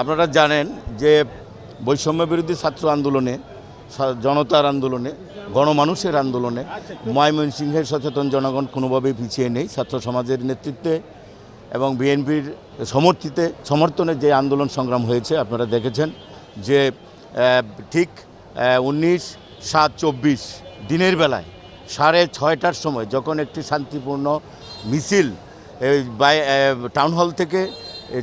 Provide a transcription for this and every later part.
আপনারা জানেন যে বৈষম্য বিরোধী ছাত্র আন্দোলনে জনতার আন্দোলনে, গণমানুষের আন্দোলনে ময়মনসিংহের সচেতন জনগণ কোনোভাবেই পিছিয়ে নেই। ছাত্র সমাজের নেতৃত্বে এবং বিএনপির সমর্থিতে, সমর্থনে যে আন্দোলন সংগ্রাম হয়েছে, আপনারা দেখেছেন যে ঠিক উনিশ সাত চব্বিশ দিনের বেলায় সাড়ে ছয়টার সময় যখন একটি শান্তিপূর্ণ মিছিল টাউন হল থেকে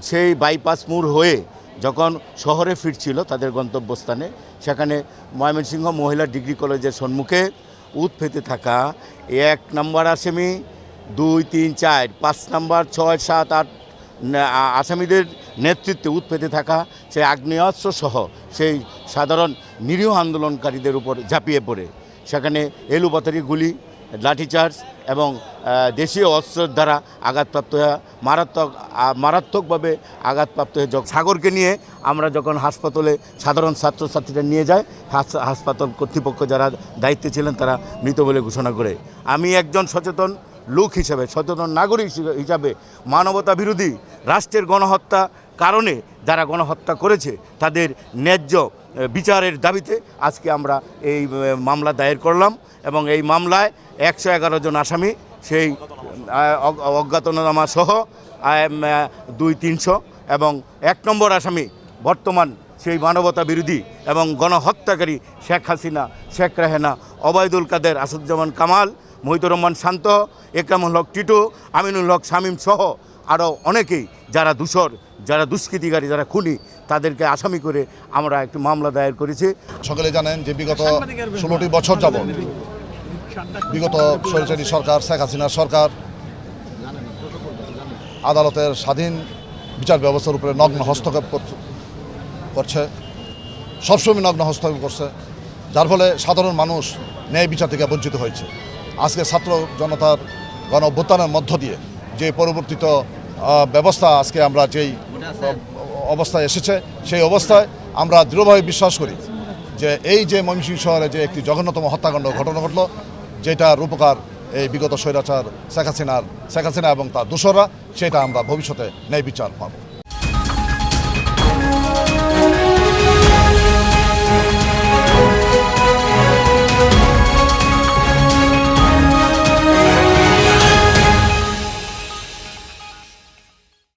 সেই বাইপাস মোড় হয়ে যখন শহরে ফিরছিল তাদের গন্তব্যস্থানে, সেখানে ময়মনসিংহ মহিলা ডিগ্রি কলেজের সম্মুখে উৎপেতে থাকা এক নম্বর আসামি, দুই, তিন, চার, পাঁচ নাম্বার, ছয়, সাত, আট আসামিদের নেতৃত্বে উৎপেতে থাকা সেই আগ্নেয়াস্ত্র সহ সেই সাধারণ নিরীহ আন্দোলনকারীদের উপর ঝাঁপিয়ে পড়ে। সেখানে এলুপাতারি গুলি লাঠিচার্জ এবং দেশীয় অস্ত্রের দ্বারা আঘাতপ্রাপ্ত হয়ে মারাত্মক মারাত্মকভাবে আঘাতপ্রাপ্ত হয়ে সাগরকে নিয়ে আমরা যখন হাসপাতালে সাধারণ ছাত্রছাত্রীরা নিয়ে যায় হাসপাতাল কর্তৃপক্ষ যারা দায়িত্বে ছিলেন তারা মৃত বলে ঘোষণা করে। আমি একজন সচেতন লোক হিসাবে, সচেতন নাগরিক হিসেবে- হিসাবে মানবতা বিরোধী রাষ্ট্রের গণহত্যা কারণে যারা গণহত্যা করেছে, তাদের ন্যায্য বিচারের দাবিতে আজকে আমরা এই মামলা দায়ের করলাম এবং এই মামলায় একশো এগারো জন আসামি, সেই অজ্ঞাতনামা সহ দুই তিনশো এবং এক নম্বর আসামি বর্তমান সেই মানবতা বিরোধী এবং গণহত্যাকারী শেখ হাসিনা, শেখ রেহেনা, ওবায়দুল কাদের, আসাদুজ্জামান কামাল, মহিতুর রহমান শান্ত, একরামুল হক টিটু, আমিনুল হক শামীম সহ আরও অনেকেই যারা দূষর যারা দুষ্কৃতিকারী যারা খুনি তাদেরকে আসামি করে আমরা একটি মামলা দায়ের করেছি। সকলে জানেন যে বিগত ষোলোটি বছর যাব বিগত স্বৈরাচারী সরকার শেখ হাসিনার সরকার আদালতের স্বাধীন বিচার ব্যবস্থার উপরে নগ্ন হস্তক্ষেপ কর- করছে। সবসময় নগ্ন হস্তক্ষেপ করছে যার ফলে সাধারণ মানুষ ন্যায় বিচার থেকে বঞ্চিত হয়েছে। আজকে ছাত্র জনতার গণ অভ্যুত্থানের মধ্য দিয়ে যে পরিবর্তিত ব্যবস্থা আজকে আমরা যেই অবস্থায় এসেছে, সেই অবস্থায় আমরা দৃঢ়ভাবে বিশ্বাস করি যে এই যে ময়মনসিংহ শহরে যে একটি জঘন্যতম হত্যাকাণ্ড ঘটনা ঘটল, যেটা রূপকার এই বিগত স্বৈরাচার শেখ হাসিনার, শেখ হাসিনা এবং তার দোসররা, সেটা আমরা ভবিষ্যতে ন্যায় বিচার পাবো।